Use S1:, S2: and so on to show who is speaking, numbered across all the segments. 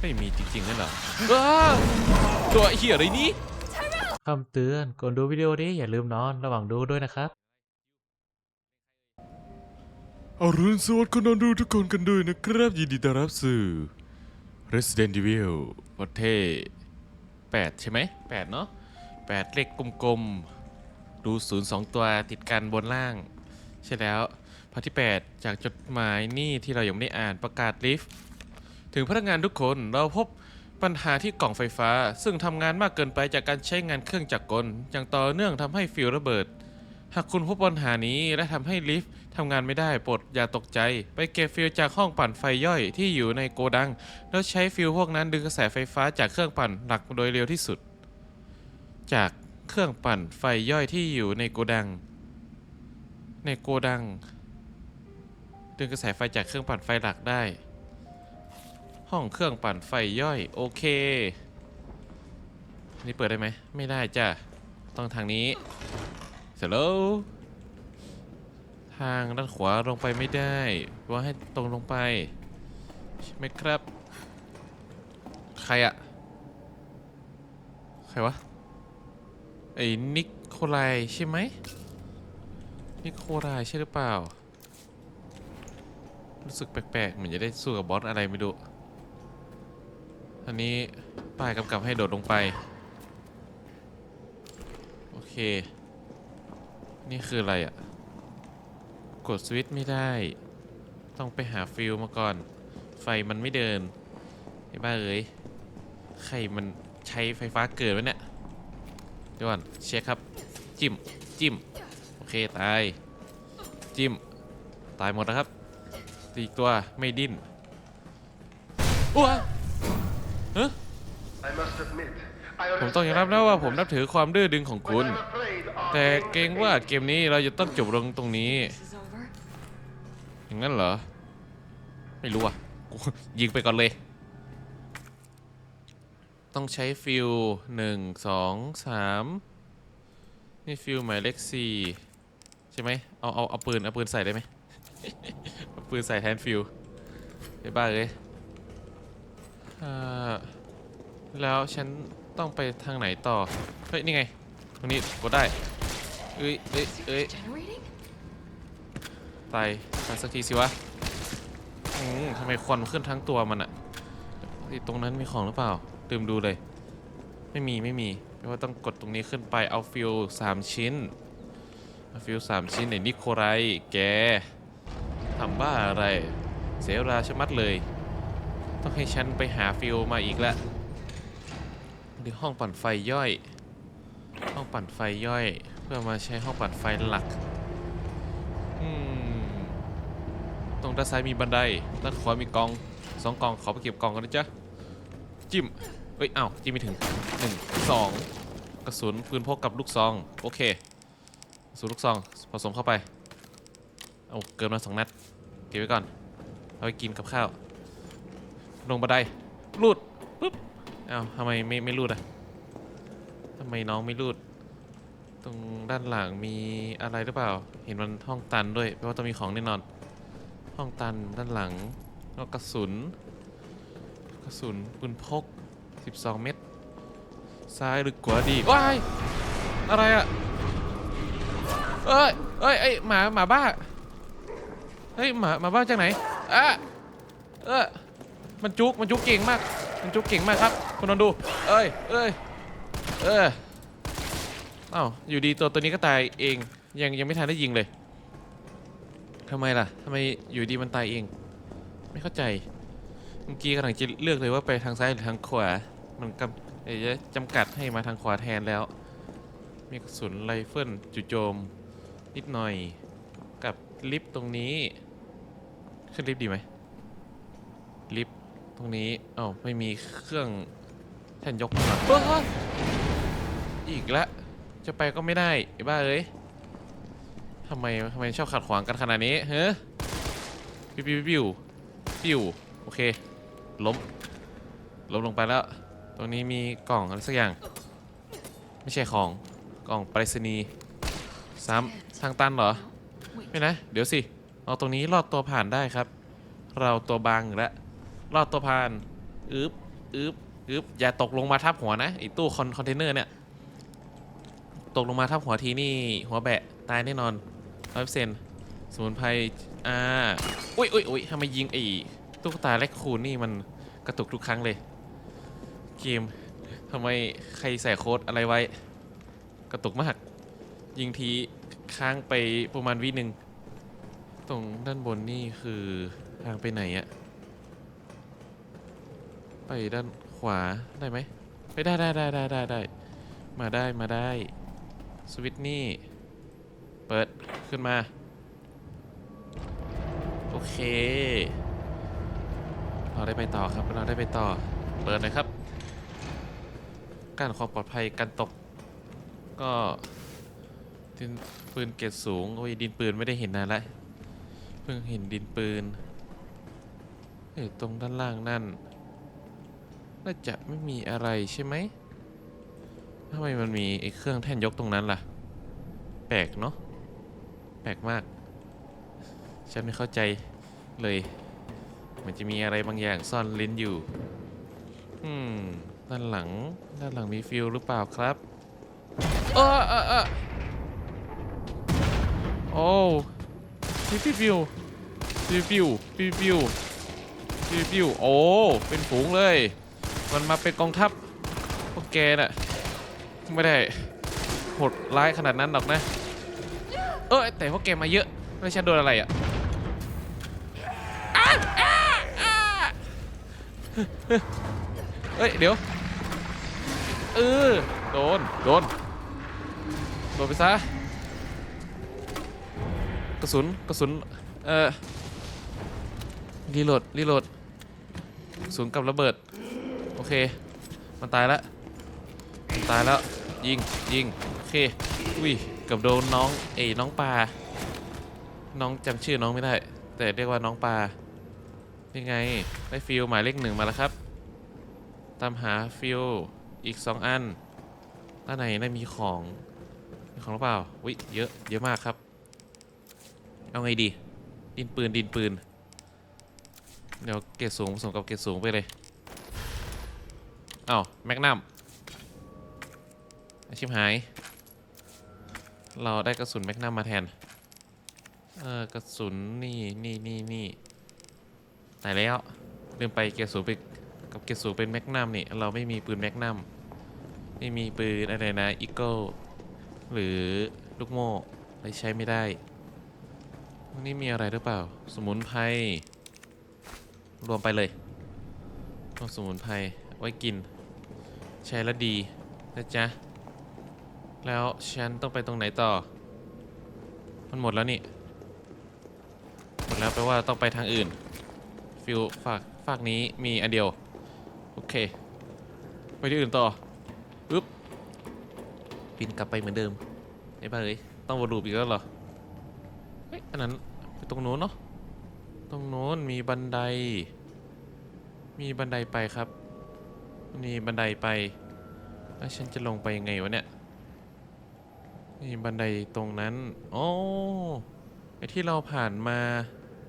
S1: ไม่มีจริงๆนั่นเหรออ้าตัวเหี้ยอะไรนี่
S2: คำเตือนก่อนดูวิดีโอนี้อย่าลืมนอนระหว่างดูด้วยนะครับ
S1: อรุณสวัสดิ์คุณนอนดูทุกคนกันด้วยนะครับ ยินดีต้อนรับสู่ Resident Evil ประเทศ8ใช่ไหม8เนาะ8เลขกลมๆ ดูศูนย์สองตัวติดกันบนล่าง ใช่แล้วพาร์ทที่ 8 จากจดหมายนี่ที่เรายังไม่ได้อ่านประกาศลิฟต์ ถึงพนักงานทุกคนเราพบปัญหาที่กล่องไฟฟ้า ซึ่งทำงานมากเกินไปจากการใช้งานเครื่องจักรกล อย่างต่อเนื่องทำให้ฟิวระเบิด หากคุณพบปัญหานี้และทำให้ลิฟต์ทำงานไม่ได้โปรดอย่าตกใจ ไปเก็บฟิวจากห้องปั่นไฟย่อยที่อยู่ในโกดัง แล้วใช้ฟิวพวกนั้นดึงกระแสไฟฟ้าจากเครื่องปั่นหลักโดยเร็วที่สุด จากเครื่องปั่นไฟย่อยที่อยู่ในโกดัง ในโกดัง ดึงกระแสไฟจากเครื่องปั่นไฟหลักได้ ห้องเครื่องปั่นไฟย่อย โอเค นี่เปิดได้ไหม ไม่ได้จ้ะ ต้องทางนี้เสร็จแล้วทางด้านขวาลงไปไม่ได้ ว่าให้ตรงลงไป ใช่ไหมครับ ใครอะใครวะ ไอ้นิโคลายใช่ไหม นิโคลายใช่หรือเปล่า รู้สึกแปลกๆ เหมือนจะได้สู้กับบอสอะไรไม่รู้ อันนี้ป้ายกำกับให้โดดลงไป โอเค นี่คืออะไรอะ่ะ กดสวิตช์ไม่ได้ ต้องไปหาฟิลมาก่อน ไฟมันไม่เดินไอ้บ้าเอ้ยใครมันใช้ไฟฟ้าเกิดวะเนี่ยเดี๋ยวก่อนเช็คครับ จิ้ม จิ้ม โอเค ตาย จิ้ม ตายหมดแล้วครับตีอีกตัวไม่ดิ้นอ้ว ผมต้องยอมรับนะว่าผมนับถือความดื้อดึงของคุณ
S3: I'm afraid our
S1: แต่เกรงว่าเกมนี้เราจะต้องจบลงตรงนี้
S4: This is over.
S1: อย่างนั้นเหรอ ไม่รู้อะกูยิงไปก่อนเลย ต้องใช้ฟิลหนึ่งสองสามนี่ฟิลหมายเลขสี่ใช่ไหมเอาเอาเอาปืนเอาปืนใส่ได้ไหมเอาปืนใส่แทนฟิลไอ้บ้าเลยอ่า แล้วฉันต้องไปทางไหนต่อ เฮ้ย นี่ไง ตรงนี้กดได้ เอ้ยเอ้ยเอ้ยตายตายสักทีสิวะ อืมทำไมควันมันขึ้นทั้งตัวมันอะตรงนั้นมีของหรือเปล่าลืมดูเลย ไม่มีไม่มีแปลว่าต้องกดตรงนี้ขึ้นไปเอาฟิวสามชิ้นเอาฟิวสามชิ้นไอ้นิโคไรแกทำบ้าอะไร เสียเวลาชะมัดเลย ต้องให้ฉันไปหาฟิวมาอีกแล้ว ที่ห้องปั่นไฟย่อย ห้องปั่นไฟย่อย เพื่อมาใช้ห้องปั่นไฟหลักตรงด้านซ้ายมีบันไดด้านขวามีกองสองกองขอไปเก็บกองกันนะจ๊ะจิ้มเอ้ยอ้าวจิ้มไม่ถึงหนึ่งสองกระสุนปืนพกกับลูกซองโอเคกระสุนลูกซองผสมเข้าไปเอาเกินมาสองนัดเก็บไว้ก่อนเอาไปกินกับข้าวลงบันไดรูดปุ๊บ เอ้าทำไมไม่ไม่รูดอะทำไมน้องไม่รูด ตรงด้านหลังมีอะไรหรือเปล่า เห็นมันห้องตันด้วยแปลว่าต้องมีของแน่นอน ห้องตันด้านหลังแล้วกระสุน กระสุนปืนพก 12 เม็ดซ้ายหรือขวาดีว้ายอะไรอะเอ้ยเอ้ยเอ้ยหมาหมาบ้าเฮ้ยหมาหมาบ้าจากไหนอะเออมันจุกมันจุกเก่งมาก มันจุกเก่งมากครับ คุณนอนดู เอ้ยเอ้ยเอออ้าวอยู่ดีตัวตัวนี้ก็ตายเอง ยังยังไม่ทันได้ยิงเลยทำไมล่ะทำไมอยู่ดีมันตายเอง ไม่เข้าใจ เมื่อกี้กำลังจะเลือกเลยว่าไปทางซ้ายหรือทางขวา มันกำจะจำกัดให้มาทางขวาแทนแล้ว มีกระสุนไรเฟิลจู่โจม นิดหน่อย กับลิฟต์ตรงนี้ ขึ้นลิฟต์ดีไหมลิฟต์ตรงนี้อ้าวไม่มีเครื่อง ท่านยกข้างหลังเฮ้ยอีกแล้วจะไปก็ไม่ได้ไอ้บ้าเอ้ยทำไมทำไมชอบขัดขวางกันขนาดนี้เฮ้ยปิวปิวปิวปิวโอเคล้มล้มลงไปแล้ว ตรงนี้มีกล่องอะไรสักอย่าง ไม่ใช่ของกล่องไปรษณีย์ซ้ำทางตันเหรอ ไม่นะ เดี๋ยวสิเอาตรงนี้ลอดตัวผ่านได้ครับ เราตัวบางอยู่แล้วลอดตัวผ่านอึ๊บอึบ อึบอย่าตกลงมาทับหัวนะไอตู้คอนคอนเทนเนอร์เนี่ย ตกลงมาทับหัวทีนี่หัวแบะตายแน่นอนร้อยเปอร์เซ็นต์สมุนไพรอ่าอุ้ยอุ้ยอุ้ยทำไมยิงไอ้ตุ๊กตาแรคคูนนี่มันกระตุกทุกครั้งเลยเกมทำไมใครใส่โค้ดอะไรไว้ กระตุกมาก ยิงทีค้างไปประมาณวิหนึ่งตรงด้านบนนี่คือทางไปไหนอะไปด้าน ขวาได้ไหมไปได้ได้ได้ได้ได้ได้มาได้มาได้สวิตช์นี่ เปิดขึ้นมา โอเค เราได้ไปต่อครับเราได้ไปต่อ เปิดเลยครับ การความปลอดภัยการตก ก็ดินปืนเกรดสูง โอ้ยดินปืนไม่ได้เห็นนานล้วเพิ่งเห็นดินปืนเอ้ตรงด้านล่างนั่น น่าจะไม่มีอะไรใช่ไหมทำไมมันมีไอ้เครื่องแท่นยกตรงนั้นล่ะ แปลกเนาะ แปลกมาก ฉันไม่เข้าใจเลยมันจะมีอะไรบางอย่างซ่อนลิ้นอยู่ อืม ด้านหลัง ด้านหลังมีฟิลหรือเปล่าครับเออเออเออโอ้ฟิวพี่ฟิวพี่ฟิวฟิวฟิวโอ้ เป็นฝูงเลย มันมาเป็นกองทัพพวกแกน่ะไม่ได้โหดร้ายขนาดนั้นหรอกนะ เออแต่พวกแกมาเยอะแล้วฉันโดนอะไรอะเอ้ยเดี๋ยวเออโดนโดนโดนไปซะกระสุนกระสุนเอ่อรีโหลดรีโหลดกระสุนกับระเบิด เค มันตายแล้วมันตายแล้วยิงยิงโอเคอุ้ยกับโดนน้องเอ้น้องปลาน้องจำชื่อน้องไม่ได้ แต่เรียกว่าน้องปลายังไงได้ฟิลหมายเลขหนึ่งมาแล้วครับ ตามหาฟิลอีกสองอันด้านในได้มีของมีของหรือเปล่าวิเยอะเยอะมากครับ เอาไงดี ดินปืนดินปืน เดี๋ยวเกรดสูงผสมกับเกรดสูงไปเลย อ้าแมกนัมอาชิบหาย เราได้กระสุนแมกนัมมาแทน เออกระสุนนี่นี่นี่นี่ไหนแล้วลืมไปเกรดสูงไปกับเกรดสูงเป็นแมกนัมนี่เราไม่มีปืนแมกนัมไม่มีปืนอะไรนะอีโก้หรือลูกโม่เลยใช้ไม่ได้ตรงนี้มีอะไรหรือเปล่า สมุนไพรรวมไปเลยสมุนไพรไว้กิน ใช้แล้วดีนะจ๊ะ แล้วฉันต้องไปตรงไหนต่อ มันหมดแล้วนี่ หมดแล้วแปลว่าต้องไปทางอื่น ฟิวฝากฝากนี้มีอันเดียว โอเค ไปที่อื่นต่อปึ๊บบินกลับไปเหมือนเดิมไอ้บ้าเอ้ยต้องวนลูปอีกแล้วเหรอ เฮ้ย อันนั้นไปตรงโน้นเนาะ ตรงโน้นมีบันได มีบันไดไปครับ มีบันไดไป แล้วฉันจะลงไปยังไงวะเนี่ย นี่บันไดตรงนั้น โอ้ไอที่เราผ่านมา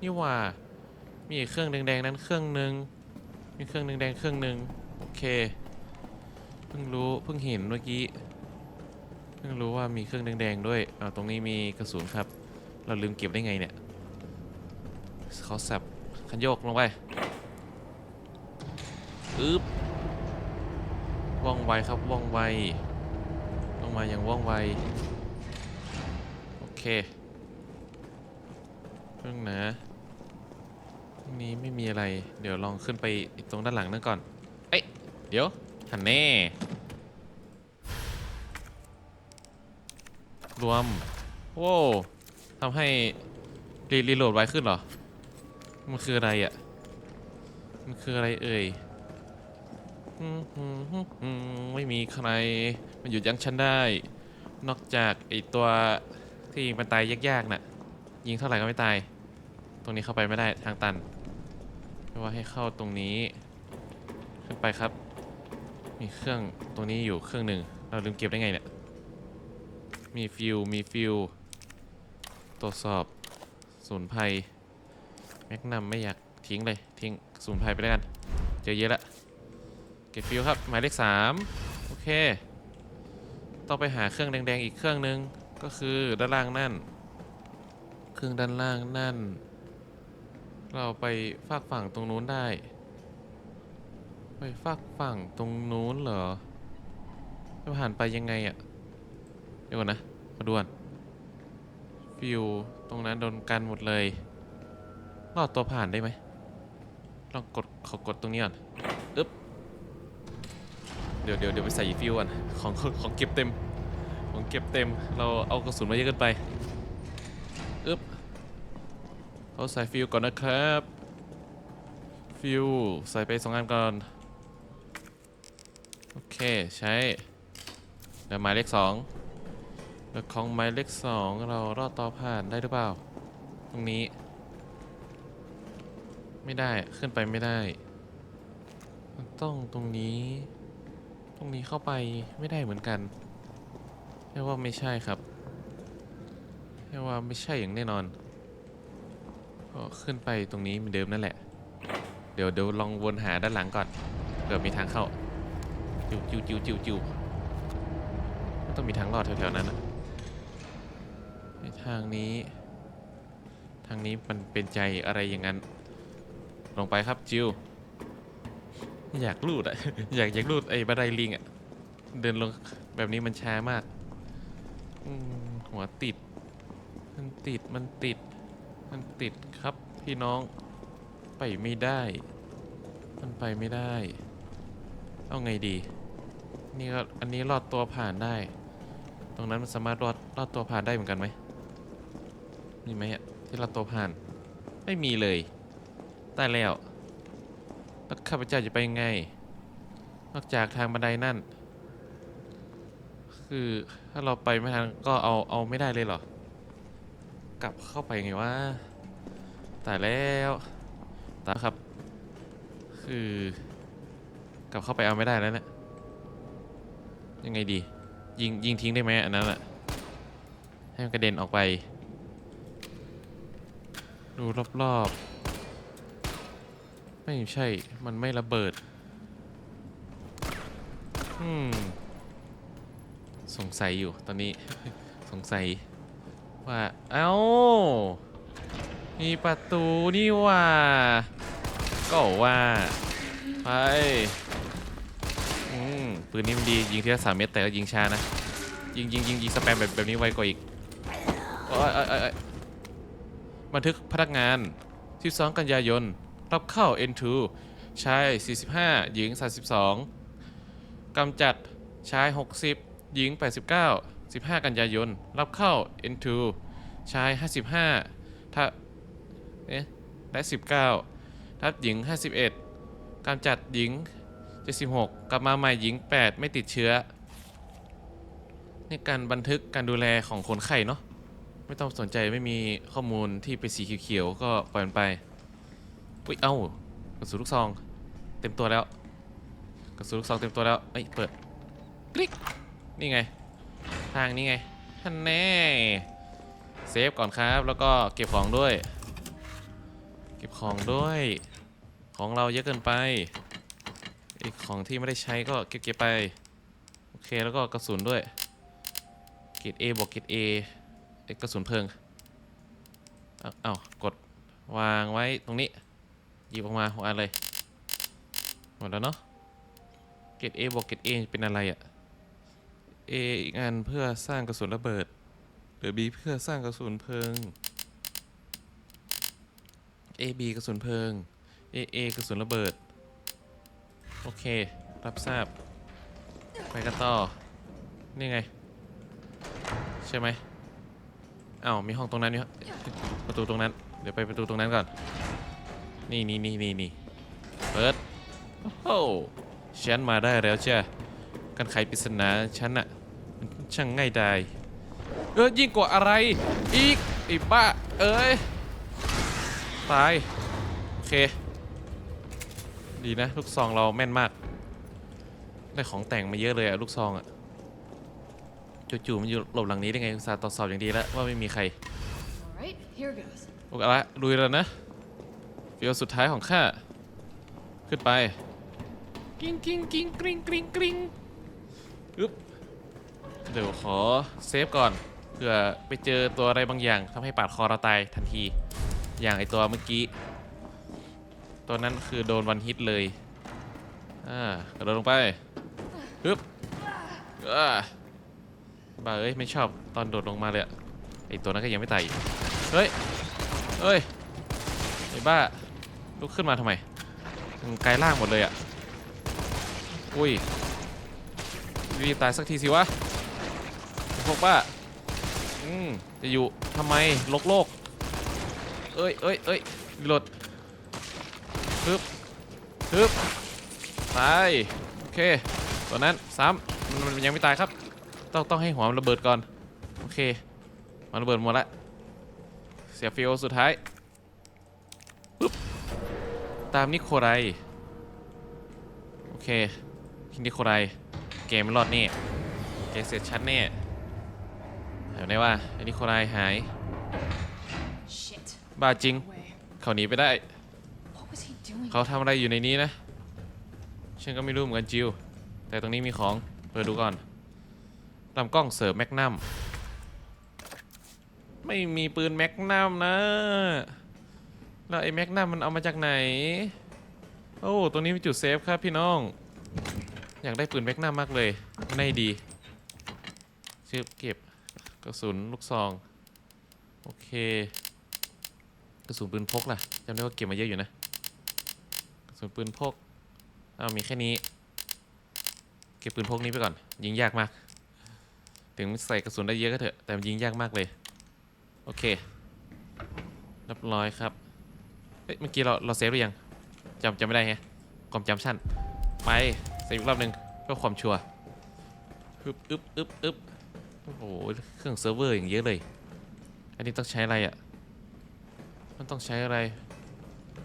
S1: นี่หว่า มีเครื่องแดงๆนั้นเครื่องหนึ่งมีเครื่องแดงๆเครื่องหนึ่งโอเค เพิ่งรู้ เพิ่งเห็นเมื่อกี้ เพิ่งรู้ว่ามีเครื่องแดงๆด้วยอ้าวตรงนี้มีกระสุนครับ เราลืมเก็บได้ไงเนี่ยเขาสับคันโยกลงไปอึ๊บ ว่องไวครับว่องไวลงมาอย่างว่องไว โอเคเรื่งนะตรงนี้ไม่มีอะไร เดี๋ยวลองขึ้นไปตรงด้านหลังนั่นก่อน เอ้ย เดี๋ยว หันแน่ รวม โว้ทำให้รีรีโหลดไวขึ้นเหรอ มันคืออะไรอะ่ะ มันคืออะไรเอ่ย อืมอืมอืมอืมไม่มีใครมันหยุดยั้งฉันได้ นอกจากไอตัวที่มันตายยากๆน่ะ ยิงเท่าไหร่ก็ไม่ตาย ตรงนี้เข้าไปไม่ได้ทางตันว่าให้เข้าตรงนี้ ขึ้นไปครับ มีเครื่องตรงนี้อยู่เครื่องหนึ่งเราลืมเก็บได้ไงเนี่ย มีฟิวมีฟิวตรวจสอบสูนย์ภัยแม็กนัมไม่อยากทิ้งเลย ทิ้งสูนย์ภัยไปแล้วกัน เจอเยอะละ ก็บฟิวครับ หมายเลขสามโอเค ต้องไปหาเครื่องแดง ๆ อีกเครื่องหนึง ก็คือด้านล่างนั่น เครื่องด้านล่างนั่น เราไปฝากฝั่งตรงนู้นได้ ไปฝากฝั่งตรงนู้นเหรอจะผ่านไปยังไงอะเดี๋ยวก่อนนะมาด่วนฟิวตรงนั้นโดนกันหมดเลยรอดตัวผ่านได้ไหมลองกดขอกดตรงนี้ก่อน ดี๋ยวเดี๋ยวเดี๋ยวไปใส่ฟิวก่อนของของเก็บเต็ม ของเก็บเต็ม เราเอากระสุนมาเยอะเกินไปอึ๊บเขาใส่ฟิวก่อนนะครับ ฟิวใส่ไปสองอันก่อน โอเคใช้เดี๋ยวหมายเลขสองแล้วของหมายเลขสองเรารอดต่อผ่านได้หรือเปล่า ตรงนี้ ไม่ได้ขึ้นไปไม่ได้มันต้องตรงนี้ ตรงนี้เข้าไปไม่ได้เหมือนกันเรียกว่าไม่ใช่ครับเรียกว่าไม่ใช่อย่างแน่นอน ก็ขึ้นไปตรงนี้เหมือนเดิมนั่นแหละ เดี๋ยวเดี๋ยวลองวนหาด้านหลังก่อนเผื่อมีทางเข้า จิวจิวจิวจิวจิวมันต้องมีทางรอดแถวๆนั้นนะในทางนี้ ทางนี้มันเป็นใจอะไรอย่างนั้น ลงไปครับจิว อยากลูดอะ อยากอยากลูดไอ้บันไดลิงอะเดินลงแบบนี้มันช้ามากอืมหัวติด มันติดมันติด มันติดครับพี่น้องไปไม่ได้ มันไปไม่ได้ เอาไงดี นี่ก็อันนี้รอดตัวผ่านได้ ตรงนั้นมันสามารถรอดรอดตัวผ่านได้เหมือนกันไหมมีไหมอะที่รอดตัวผ่าน ไม่มีเลยตายแล้ว แล้วข้าพเจ้าจะไปยังไง นอกจากทางบันไดนั่น คือถ้าเราไปไม่ทันก็เอาเอาไม่ได้เลยเหรอ กลับเข้าไปไงวะตายแล้วตาครับ คือกลับเข้าไปเอาไม่ได้แล้วเนี่ยยังไงดี ยิงยิงทิ้งได้ไหมอันนั้นอะให้มันกระเด็นออกไป ดูรอบๆ ไม่ใช่ มันไม่ระเบิด อืม สงสัยอยู่ตอนนี้ สงสัย ว่าเอ้า มีประตูนี่ว่า ก็ว่าไปอืมปืนนี้มันดี ยิงทีละสามเมตรแต่ก็ยิงช้านะ ยิงยิงยิงยิงสแปมแบบแบบนี้ไวกว่าอีกโอ้ยโอ้ยโอ้ยโอ้ยบันทึกพนักงาน 12 กันยายน รับเข้า N2 ชาย 45 หญิง 32กำจัดชาย 60 หญิง 89 15 กันยายน รับเข้า N2 ชาย 55ถ้าเอ๊ะและ 19 ทับหญิง 51การจัดหญิง 76 กลับมาใหม่หญิง 8 ไม่ติดเชื้อนี่การบันทึกการดูแลของคนไข้เนาะ ไม่ต้องสนใจไม่มีข้อมูลที่เป็นสีเขียวๆก็ปล่อยมันไป อุ้ยเอ้ากระสุนลูกซอง เต็มตัวแล้วกระสุนลูกซองเต็มตัวแล้วเอ้ยเปิดคลิกนี่ไง ทางนี้ไงท่านแน่เซฟก่อนครับแล้วก็เก็บของด้วย เก็บของด้วย ของเราเยอะเกินไปอีกของที่ไม่ได้ใช้ก็เก็บเก็บไปโอเคแล้วก็กระสุนด้วยเกรด A บวกเกรด A เอ้ยกระสุนเพลิงเอาเอากดวางไว้ตรงนี้หยิบออกมาหัวอันเลย หมดแล้วเนาะเกรด A บวกเกรด A เป็นอะไรอะ A อีกอันเพื่อสร้างกระสุนระเบิดหรือ B เพื่อสร้างกระสุนเพลิง A B กระสุนเพลิง A A กระสุนระเบิด โอเค รับทราบ ไปกันต่อ นี่ไง ใช่ไหมอ้าว มีห้องตรงนั้นนี่ประตูตรงนั้น เดี๋ยวไปประตูตรงนั้นก่อน นี่นี่นี่นี่นี่เปิด โอ้โหฉันมาได้แล้วจ้ะกันไขปริศนาฉันอะมันช่างง่ายดายเออยิ่งกว่าอะไร อีกไอ้บ้า เอ้ย ตาย โอเค ดีนะ ลูกซองเราแม่นมาก ได้ของแต่งมาเยอะเลยอะลูกซองอะจู่ๆมันอยู่หลบหลังนี้ได้ไงอุตส่าห์ตรวจสอบอย่างดีแล้วว่าไม่มีใคร
S4: All right, here goes.
S1: โอเคละลุยแล้วนะฟิวสุดท้ายของข้า ขึ้นไป กิ้งกิ้งกิ้งกริ้งกริ้งกริ้งอึ๊บเดี๋ยวขอเซฟก่อนเผื่อไปเจอตัวอะไรบางอย่างทำให้ปาดคอเราตายทันที อย่างไอตัวเมื่อกี้ ตัวนั้นคือโดนวันฮิตเลยอ่ากระโดดลงไปฮึบอ่าบ้าเอ้ยไม่ชอบตอนโดดลงมาเลยไอตัวนั้นก็ยังไม่ตายเฮ้ยเฮ้ยไอ้บ้าลุกขึ้นมาทำไมกลายร่างหมดเลยอะ อุ้ยรีบตายสักทีสิวะพวกบ้าอืมจะอยู่ทำไมโลกโลก เอ้ยเอ้ยเอ้ยหลดฮึบฮึบตายโอเคตัวนั้นซ้ำมันมันยังไม่ตายครับ ต้องต้องให้หัวมันระเบิดก่อน โอเค มันระเบิดหมดละเสียฟิโอสุดท้ายปึ๊บตามนิโคไร โอเค คินิโคไรเกมไม่รอดแน่เกมเสร็จชัดแน่เดี๋ยวนี้ว่าไอ้นิโคไรหาย
S4: Shit.
S1: บ้าจริง
S4: Way.
S1: เขาหนีไปได้
S4: What was he doing?
S1: เขาทำอะไรอยู่ในนี้นะ ฉันก็ไม่รู้เหมือนกันจิว แต่ตรงนี้มีของเปิดดูก่อนลำกล้องเสริมแมกนัมไม่มีปืนแมกนัมนะ แล้วไอ้แมกนัมมันเอามาจากไหน โอ้ ตรงนี้มีจุดเซฟครับพี่น้อง อยากได้ปืนแมกนัมมากเลยไม่ดีชื่อเก็บกระสุนลูกซอง โอเค กระสุนปืนพกล่ะจำได้ว่าเก็บมาเยอะอยู่นะ กระสุนปืนพกเอามีแค่นี้ เก็บปืนพกนี้ไปก่อน ยิงยากมาก ถึงใส่กระสุนได้เยอะก็เถอะ แต่มันยิงยากมากเลย โอเคเรียบร้อยครับเฮ้ยเมื่อกี้เราเราเซฟหรือยังจำจำไม่ได้ไงความจำสั้นไป เซฟอีกรอบหนึ่งเพื่อความชัวร์อึบอึบอึบอึบโอ้โห เครื่องเซิร์ฟเวอร์อย่างเยอะเลย อันนี้ต้องใช้อะไรอะ มันต้องใช้อะไร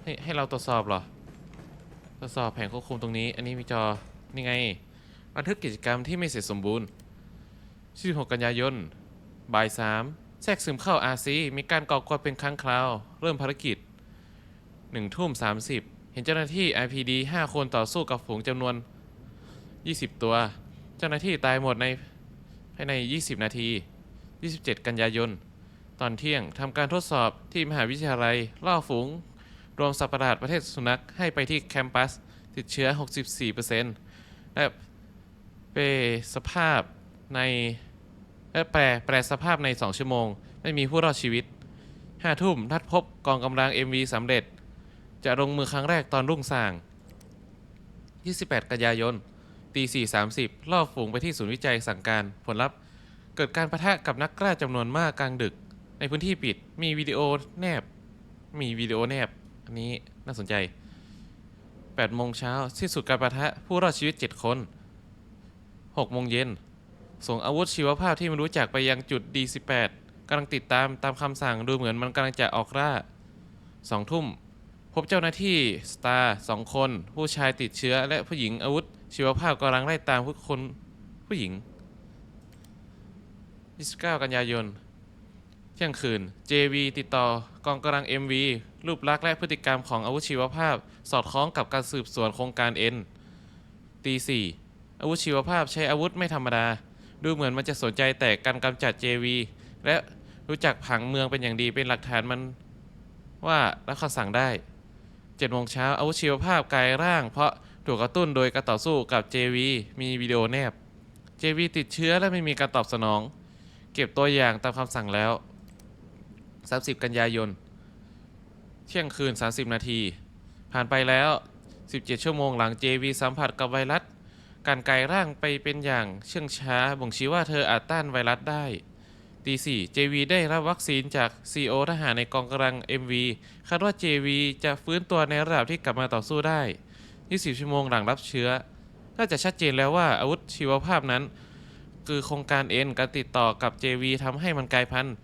S1: ให้ให้เราตรวจสอบเหรอทดสอบแผงควบคุมตรงนี้ อันนี้มีจอ นี่ไง บันทึกกิจกรรมที่ไม่เสร็จสมบูรณ์16กันยายน บ่าย3แทรกซึมเข้า RC มีการก่อกวนเป็นครั้งคราว เริ่มภารกิจ1ทุ่ม30 เห็นเจ้าหน้าที่ IPD 5 คนต่อสู้กับฝูงจำนวน 20 ตัว เจ้าหน้าที่ตายหมดในภายใน 20 นาที 27 กันยายน ตอนเที่ยงทำการทดสอบที่มหาวิทยาลัย ล่อฝูง รวมสัตว์ประหลาดประเทศสุนัขให้ไปที่แคมปัส ติดเชื้อ 64%และเปรสภาพในและแปรแปรสภาพใน 2 ชั่วโมง ไม่มีผู้รอดชีวิต 5 ทุ่มนัดพบกองกำลัง MV สำเร็จ จะลงมือครั้งแรกตอนรุ่งสาง 28 กันยายน ตี4.30ล่อฝูงไปที่ศูนย์วิจัยสั่งการผลลัพธ์ เกิดการประทะกับนักกล้าจำนวนมากกลางดึก ในพื้นที่ปิดมีวิดีโอแนบ มีวิดีโอแนบ อันนี้น่าสนใจ8โมงเช้าสิ้นสุดการประทะผู้รอดชีวิต 7 คน 6 โมงเย็น ส่งอาวุธชีวภาพที่ไม่รู้จักไปยังจุด D18 กำลังติดตามตามคำสั่งดูเหมือนมันกำลังจะออกล่า2ทุ่ม พบเจ้าหน้าที่สตาร์สองคน ผู้ชายติดเชื้อและผู้หญิงอาวุธ ชีวภาพกำลังไล่ตามผู้คนผู้หญิง 29 กันยายน เที่ยงคืน JV ติดต่อกองกำลัง MV รูปลักษณ์และพฤติกรรมของอาวุธชีวภาพ สอดคล้องกับการสืบสวนโครงการ N ตีสี่อาวุธชีวภาพใช้อาวุธไม่ธรรมดา ดูเหมือนมันจะสนใจแต่การกำจัด JV และรู้จักผังเมืองเป็นอย่างดีเป็นหลักฐานมันว่ารับคำสั่งได้ 7โมงเช้าอาวุธชีวภาพกายร่าง เพราะถูกกระตุ้นโดยการต่อสู้กับ JV มีวิดีโอแนบ JV ติดเชื้อและไม่มีการตอบสนอง เก็บตัวอย่างตามคำสั่งแล้ว 30 กันยายน เที่ยงคืน 30 นาที ผ่านไปแล้ว 17 ชั่วโมงหลัง JV สัมผัสกับไวรัส การกลายร่างไปเป็นอย่างเชื่องช้าบ่งชี้ว่าเธออาจต้านไวรัสได้ ตี4 JV ได้รับวัคซีนจาก CO ทหารในกองกำลัง MV คาดว่า JV จะฟื้นตัวในระดับที่กลับมาต่อสู้ได้ 20 ชั่วโมงหลังรับเชื้อน่าจะชัดเจนแล้วว่าอาวุธชีวภาพนั้น คือโครงการ N การติดต่อกับ JV ทำให้มันกลายพันธุ์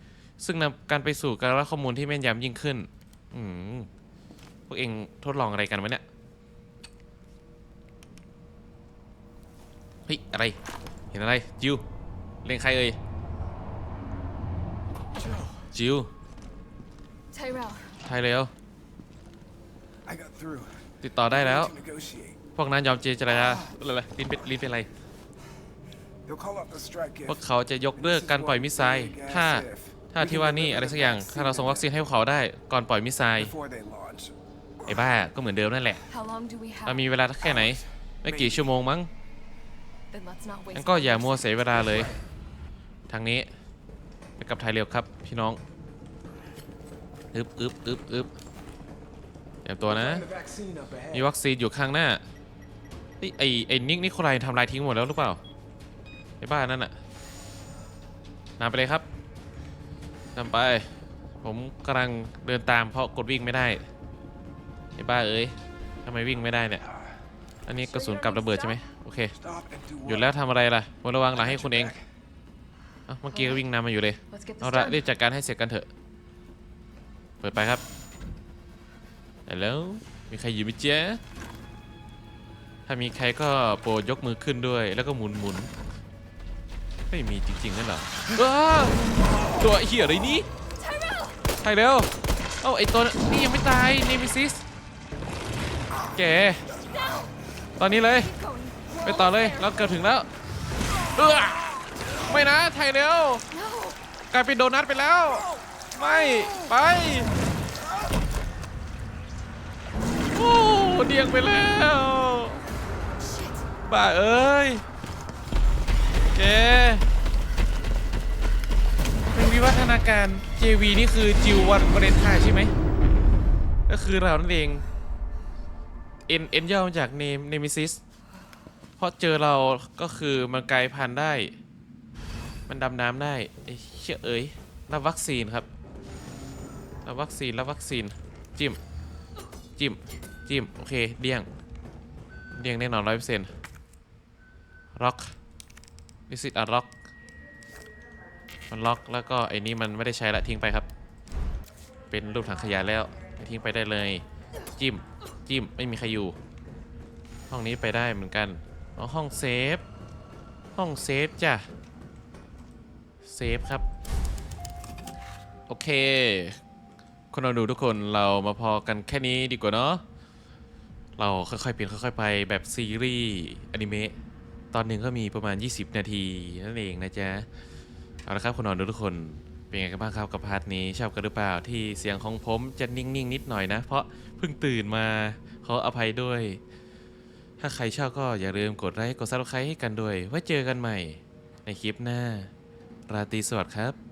S1: ซึ่งนำการไปสู่การรับข้อมูลที่แม่นยำยิ่งขึ้น อืมพวกเองทดลองอะไรกันวะเนี่ย เฮ้ย อะไร เห็นอะไรจิวเล่นใครเอ่ย จิว
S4: Tyrell,
S1: ไทยเร็ว
S5: I got through.
S1: ติดต่อได้แล้ว
S5: To negotiate.
S1: พวกนั้นยอมเจรจาอะไรลิ้นเป็นลิ้นเป็นอะไร
S5: They'll call up the strike
S1: พวกเขาจะยกเลิกการปล่อยมิสไซล์ถ้า ถ้าที่ว่านี่อะไรสักอย่าง ถ้าเราส่งวัคซีนให้พวกเขาได้ก่อนปล่อยมิสไซล์
S5: before they launch.
S1: ไอ้บ้า ก็เหมือนเดิมนั่นแหละ
S4: How long do we
S1: เรา
S4: have?
S1: มีเวลาแค่ไหน ไม่กี่ชั่วโมงมั้ง
S4: Then let's not waste.
S1: งั้นก็อย่า
S4: time.
S1: มัวเสียเวลาเลย ทางนี้ ไปกับไทยเร็วครับพี่น้องอึบอึบอึบอึบเตรียมตัวนะ มีวัคซีนอยู่ข้างหน้าเฮ้ไอไอนิกนี่คนไรทำลายทิ้งหมดแล้วหรือเปล่าไอ้บ้านั่นน่ะนำไปเลยครับนำไป ผมกำลังเดินตามเพราะกดวิ่งไม่ได้ไอ้บ้าเอ้ยทำไมวิ่งไม่ได้เนี่ยอันนี้กระสุนกับระเบิดใช่ไหมโอเคหยุดแล้วทำอะไรล่ะระวังหลังให้คุณเอง เอ้าเมื่อกี้ก็วิ่งนำมาอยู่เลย
S4: Let's get this
S1: เอาละ
S4: done.
S1: รีบจัดการให้เสร็จกันเถอะ เปิดไปครับแล้วมีใครอยู่ไหมเจ๊ะถ้ามีใครก็โปรดยกมือขึ้นด้วย แล้วก็หมุนหมุนไม่มีจริงๆนั่นเหรออ้าตัวเหี้ยอะไรนี่ไทยเร็วเอ้าไอตัวนี่ยังไม่ตายเนมิซิสแกตอนนี้เลย
S4: Going.
S1: ไปต่อเลยเราเกือบถึงแล้วเออ ไม่นะไทยเร็ว
S4: No.
S1: กลายเป็นโดนัทไปแล้ว ไม่ไปโอ้เดียงไปแล้ว
S4: Shit.
S1: บ้าเอ้ยแกเป็นวิวัฒนาการ JV นี่คือจิววันวาเลนไทน์ใช่ไหมก็คือเรานั่นเอง N N ย่อมาจาก name nemesis เพราะเจอเราก็คือมันกลายพันธุ์ได้ มันดำน้ำได้ไอ้เชี่ยเอ้ยรับวัคซีนครับรับวัคซีนรับวัคซีนจิ้มจิ้มจิ้มโอเคเดี่ยงเดี่ยงแน่นอนร้อยเปอร์เซ็นต์ล็อกดิสิตอะล็อกมันล็อกแล้วก็ไอ้นี้มันไม่ได้ใช้ละทิ้งไปครับ เป็นรูปถังขยะแล้วทิ้งไปได้เลย จิ้มจิ้มไม่มีใครอยู่ ห้องนี้ไปได้เหมือนกันอ๋อห้องเซฟห้องเซฟจ้ะ เซฟครับ โอเค คนเราดูทุกคนเรามาพอกันแค่นี้ดีกว่าเนาะเราค่อยๆเปลี่ยนค่อย ๆ ไปแบบซีรีส์อนิเมะตอนหนึ่งก็มีประมาณ 20 นาทีนั่นเองนะจ๊ะ เอาละครับคุณนอนดูทุกคนเป็นไงกันบ้างครับกับพาร์ทนี้ชอบกันหรือเปล่าที่เสียงของผมจะนิ่ง ๆ นิดหน่อยนะ เพราะเพิ่งตื่นมาขออภัยด้วย ถ้าใครชอบก็อย่าลืมกดไลค์กดซับสไครต์ให้กันด้วยไว้เจอกันใหม่ในคลิปหน้า ราตรีสวัสดิ์ครับ